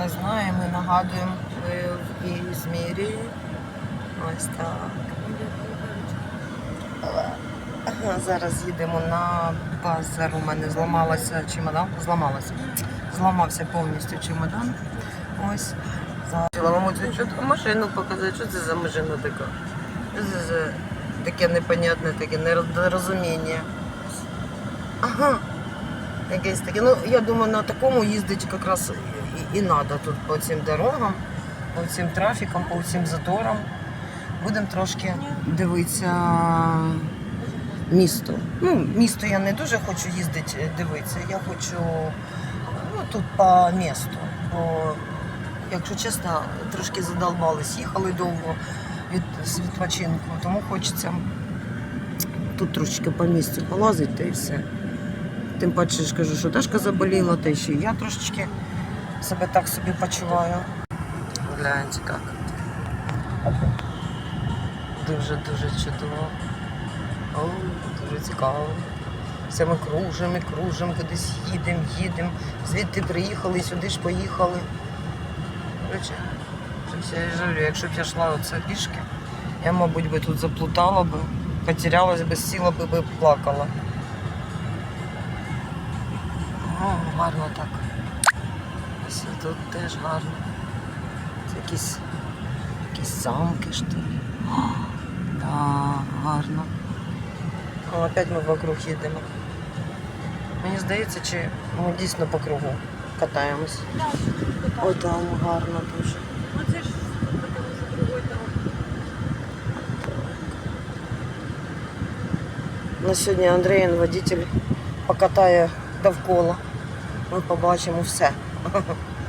не знає, ми нагадуємо в Ізмірі. Ось так. Зараз їдемо на базар. У мене зламалася чемодан. Зламалася. Зламався повністю чемодан. Ось. Зараз маму що машину показати. Що це за машина така? Це за таке непонятне, таке нерозуміння. Ага. Якесь таке. Ну, я думаю, на такому їздить якраз і, треба тут по цим дорогам, по цим трафікам, по цим заторам. Будемо трошки дивитися місто. Ну, місто я не дуже хочу їздити е, дивитися. Я хочу ну, тут по місту. Бо, якщо чесно, трошки задолбались, їхали довго від відпочинку, тому хочеться тут трошечки по місту полазити і все. Тим паче ж кажу, що Дашка заболіла, та ще я трошечки себе так собі почуваю. Гляньте як. Дуже-дуже чудово. О, дуже цікаво. Все ми кружимо, і кружимо, кудись їдемо, їдемо. Звідти приїхали, сюди ж поїхали. Коротше, щось я і жалію, якщо б я йшла оце пішки, я, мабуть, би тут заплутала би, потерялась би, сіла би, би плакала. О, гарно так. Тут теж гарно. Це якісь, якісь замки, що ли. Да, гарно. О, опять ми вокруг їдемо. Мені здається, чи ми дійсно по кругу катаємось. О, там гарно дуже. Ну ж там. На сьогодні Андріїн водитель покатає довкола. Ми побачимо все.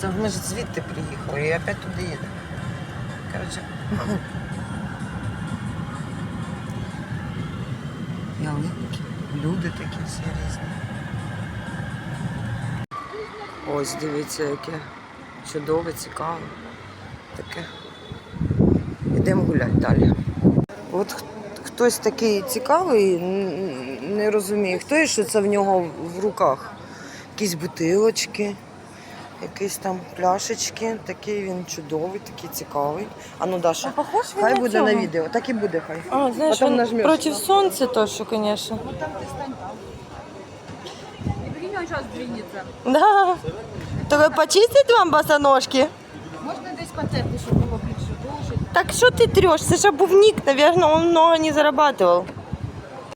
Це ми ж звідти приїхали і опять туди їдемо. Коротше. Ялинки, люди такі всі різні. Ось дивіться, яке чудове, цікаве. Таке. Йдемо гуляти далі. От хтось такий цікавий, не розуміє, хто і що це в нього в руках. Якісь бутилочки, якісь там пляшечки. Такий він чудовий, такий цікавий. А ну Даша, похож він хай на буде на цього? відео. Так і буде хай. А, знаєш, Потім він нажмеш. проти сонця то, що, звісно. Вот там ты стань там. И прикинь, он сейчас двинется. Да. Только почистить вам босоножки? Можно десь потерти, щоб було більше довше. Так что ты трешь? Саша Бувник, наверное, он много не зарабатывал.